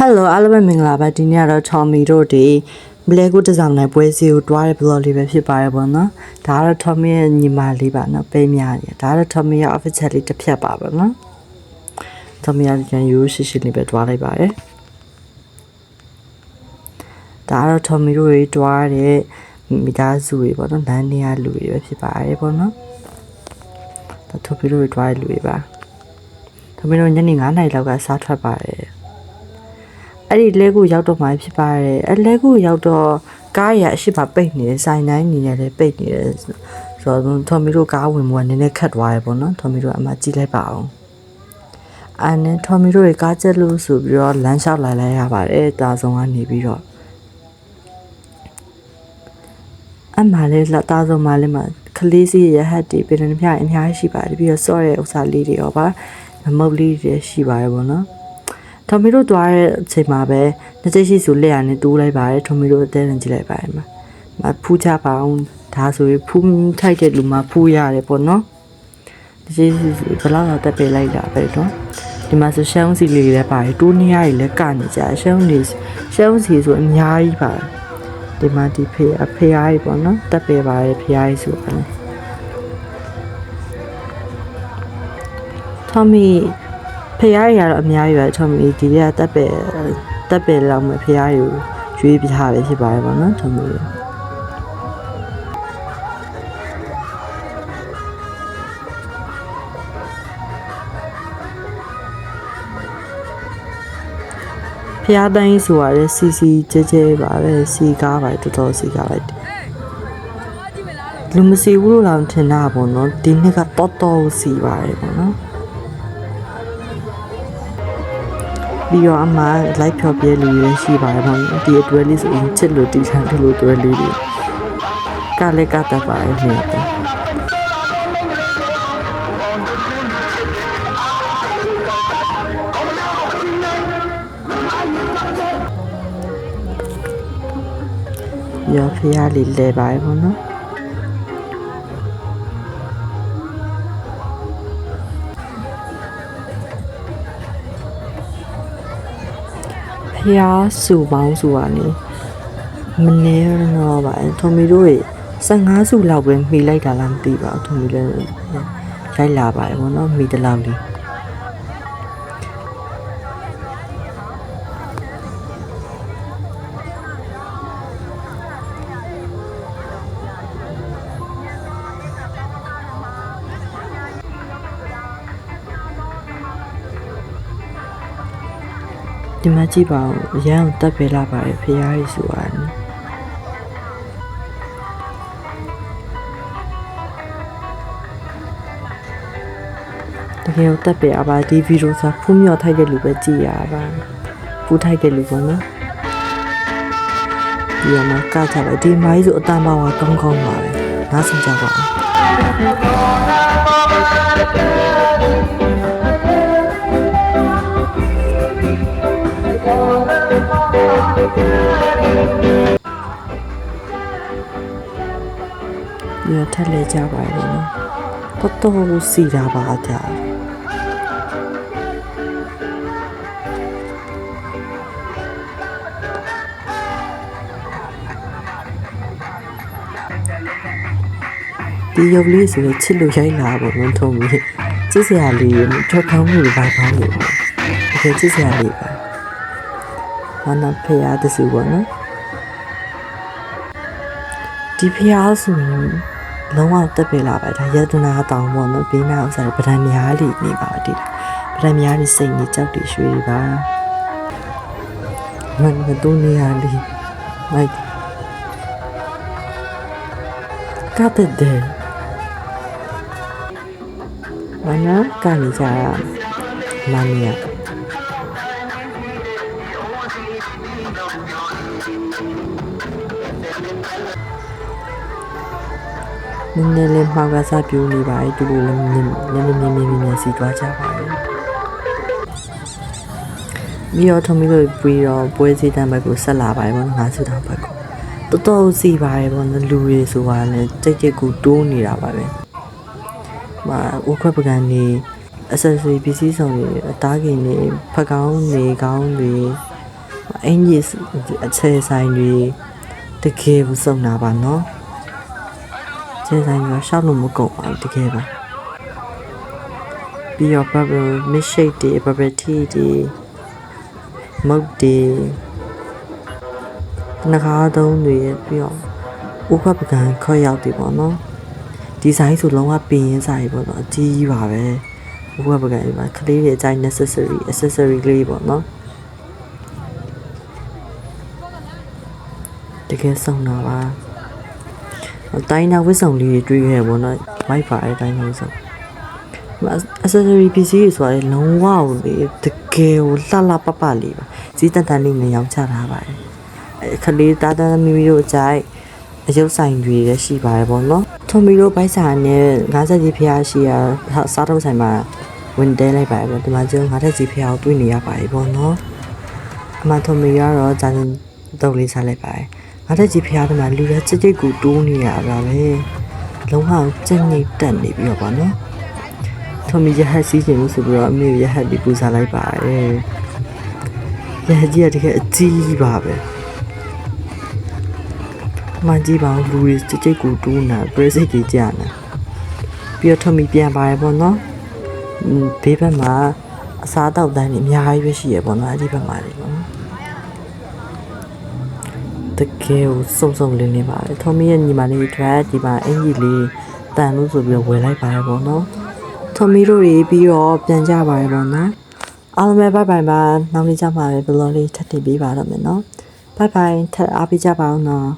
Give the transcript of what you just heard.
ဟယ်လိုအားလုံးပဲမင်္ဂလာပါဒီနေ့ကတော့ Tommy တို့ဒီ Black Good Design နဲ့ပွဲစီကိုတွားတဲ့ blog လေးပဲဖြစ်ပါရပေါ့နော်ဒါကတော့ Tommy ရဲ့ညီမလေးပါနော်ပေးများတယ်ဒါကတော့ Tommy ရဲ့ official လေးတစ်ဖြတ်ပါပါနော် Tommy ကပြန်ရိုးရှိရှိလေးပဲတွားလိုက်ပါတယ်ဒါကတော့ Tommy တို့တွေတွားတဲ့မိသားစုတွေပေါ့နော်လမ်းနေရလူတွေပဲဖြစ်ပါရပေါ့နော်ဒါ Tommy တို့တွေတွားတဲ့လူတွေပါ Tommy တို့ညနေ9:00နာရီလောက်ကစားထွက်ပါတယ် အဲ့ဒီလဲကူရောက်တော့မှဖြစ်ပါတယ်အဲ့လဲကူရောက်တော့ကားရအရှိမပိတ်နေတယ်ဆိုင်တိုင်းနေရတယ်ပိတ်နေတယ်ဆိုတော့ထော်မီတို့ကားဝင်မှုကနည်းနည်းခတ်သွားရပေါ့နော်ထော်မီတို့အမှကြည့်လိုက်ပါအောင်အဲ့နဲ့ထော်မီတို့ရဲ့ကားချက်လို့ဆိုပြီးတော့လမ်းလျှောက်လာလိုက်ရပါတယ်တာဆောင်ကနေပြီးတော့အမှလည်းလက်သားဆုံးမလေးမှာကလေးစီရဟတ်တီပြည်နေပြအများကြီးရှိပါတယ်ပြီးတော့စော့တဲ့ဥစ္စာလေးတွေရောပါမုတ်လေးတွေရှိပါတယ်ပေါ့နော် ထမီတို့သွားတဲ့အချိန်မှာပဲနှစ်ချက်ရှိစုလက်ရနဲ့တိုးလိုက်ပါတယ်ထမီတို့အသေးနဲ့ကြည့်လိုက်ပါတယ်မှာမဖူးချပါအောင်ဒါဆိုရင်ဖူးထိုက်တဲ့လူမှဖူးရတယ်ပေါ့နော်တစ်ချက်ရှိစုဘယ်လောက်တော့တက်ပေးလိုက်တာပဲတော့ဒီမှာဆိုရှောင်းစီလေးလည်းပါတယ်တိုးနေရည်လည်းကနေကြရှောင်းနေရှောင်းစီဆိုအများကြီးပါတယ်ဒီမှာဒီဖေအဖေအားကြီးပေါ့နော်တက်ပေးပါတယ်ဖေအားကြီးဆိုပါတယ်ထမီ ဖះရရတော့အများကြီးပဲထုံမီဒီကတက်ပဲတက်ပဲလောက်မှဖះရရွေးပြထားပဲဖြစ်ပါတယ်ဗောနော်ထုံမီဖះတိုင်းဆိုရယ်စီစီကြဲကြဲပါပဲစီကားပါတော်တော်စီကားလိုက်တယ်လူမစီဘူးလို့လောင်ထင်တာပေါ့နော်ဒီနှစ်ကတော်တော်စီပါတယ်ပေါ့နော် ပြီးတော့အမလိုက်ဖြော်ပြဲလူတွေလည်းရှိပါတယ်ပေါ့ဒီအတွဲလေးဆိုရင်ချစ်လို့တီချန်တယ်လို့အတွဲလေးတွေကလည်းကတတ်ပါတယ်နေတယ်ရောဖျားလေးလဲပါတယ်ပေါ့နော် စုပေါင်းစုကနေမနေတော့ပါထုံမီတို့ရေ15စုလောက်ပဲမှီလိုက်တာလားမသိပါဘူးထုံမီလည်းရိုက်လာပါတယ်ဗောနော်မှီတလောက်လေး ဒီမှာကြည့်ပါဦးအရန်တက်ပေးလာပါတယ်ဖျားကြီးဆိုတာနော်တကယ်ကိုတက်ပြရပါဒီဗီဒီယိုစာဖူးမြော်ထိုက်တဲ့လူပဲကြည့်ရပါဖူးထိုက်တဲ့လူပေါ့နော်ဒီမှာကကြပါဒီမိုင်းဆိုအတန်ပါဝါကောင်းကောင်းပါပဲနားဆင်ကြပါဦး ဒီထက်လေကြပါလေနော်တော်တော်စီတာပါကြဒီရုပ်လေးဆိုရင်ချစ်လို့ရိုက်လာပေါ့မထုံးဘူးချစ်စရာလေးထွက်ကောင်းမှုတွေပါကောင်းလို့တကယ်ချစ်စရာလေးပါ မနဖေရတစုပေါ့နော်ဒီဖျားဆိုရင်လုံးဝတက်ပေလာပဲဒါယတနာတောင်ပေါ့နော်ဘေးနာဥစ္စာတွေပဒံများလိနေပါတိပဒံများနေစိတ်နေကြောက်တွေရွှေတွေပါမန်မတူနေရလိမိုက်ကတ်တဲ့မနာကနေကြမမီယာ နည်းနည်းလေးမှောက်ကစားပြူနေပါလေတူတူလည်းနည်းနည်းနည်းနည်းနည်းနည်းစီသွားကြပါလေပြီးတော့ထုံပြီးတော့ပြီးတော့ပွဲစီတန်းဘက်ကိုဆက်လာပါတယ်ဗောနော်ငါးစုတောင်ဘက်ကိုတော်တော်စီပါတယ်ဗောနော်လူတွေဆိုတာလည်းကြိတ်ကြိတ်ကိုတိုးနေတာပါပဲမဥခွက်ပကံနေ accessory ပစ္စည်းဆောင်တွေအသားကင်တွေဖက်ကောင်းနေကောင်းတွေအင်ကြီးအချေဆိုင်တွေတကယ်ဘူးစုံတာပါနော် ချေဆိုင်ကရှောက်လို့မကုန်ပါဘူးတကယ်ပါပြီးတော့ bubble milkshake တွေ bubble tea တွေမုတ်တွေနှကားသုံးတွေပြီးတော့ဥပပကံခေါ်ရောက်တွေပေါ့နော်ဒီဆိုင်ဆိုလုံးဝပင်ရင်းဆိုင်ပေါ့နော်အကြီးကြီးပါပဲဥပပကံဒီမှာကလေးတွေအကြိုက် necessary accessory ကလေးပေါ့နော်တကယ်ဆုံးတာပါအ တိုင်းနာဝစ်ဆောင်လေးတွေတွေ့ခဲ့ပေါ့နော်ဝိုက်ပါတဲ့အတိုင်းနာဝစ်ဆောင်ဒီမှာ accessory ပစ္စည်းတွေဆိုရင်လုံးဝကိုလေတကယ်ကိုလှလှပပလေးပါစီးတန်တန်လေးနဲ့ရောင်းချထားပါတယ်အဲခလေးတာတာမီမီတို့အကြိုက်အယုတ်ဆိုင်တွေလည်းရှိပါတယ်ပေါ့နော်ထွန်မီတို့ဘိုက်စာနဲ့50ကြီးဖျားရှိရစားတော့ဆိုင်မှာဝင်တဲလိုက်ပါတယ်ပေါ့ဒီမှာကျုံ50ကြီးဖျားကိုတွေ့နေရပါတယ်ပေါ့နော်အမထုံမီကတော့ဂျာန်တုပ်လေးစားလိုက်ပါတယ်။ ငါတက်ကြီးဖျားတယ်မှာလူရချစ်ချစ်ကိုတိုးနေရတာပဲ။လုံးဝကျဉ်နေတက်နေပြီးတော့ပါနော်။ထုံမီရဟတ်စီးခြင်းလို့ဆိုပြီးတော့အမေရဟတ်ဒီပူစားလိုက်ပါတယ်။ရဟတ်ကြီးကတကယ်အကြီးပါပဲ။မကြီးပါဘူးလူတွေချစ်ချစ်ကိုတိုးနေတာပြည့်စိတ်ကြီးကြနာ။ပြီးတော့ထုံမီပြန်ပါတယ်ပေါ့နော်။อืมဘေးဘက်မှာအစားတောက်တန်းတွေအများကြီးပဲရှိရပေါ့နော်အဲ့ဒီဘက်မှာလေပေါ့နော် တကယ်ကိုစုံစုံလင်းလင်းပါတယ်ထော်မီရဲ့ညီမလေးအတွက်ဒီမှာအင်ကြီးလေးတန်လို့ဆိုပြီးတော့ဝယ်လိုက်ပါတယ်ပေါ့နော်ထော်မီတို့တွေပြီးတော့ပြန်ကြပါတယ်ပေါ့နော်အားလုံးပဲဘိုင်ဘိုင်ပါနောက်နေ့ကျမှပဲဘလော်လေးထပ်တင်ပေးပါတော့မယ်နော်ဘိုင်ဘိုင်ထပ်အားပေးကြပါအောင်နော်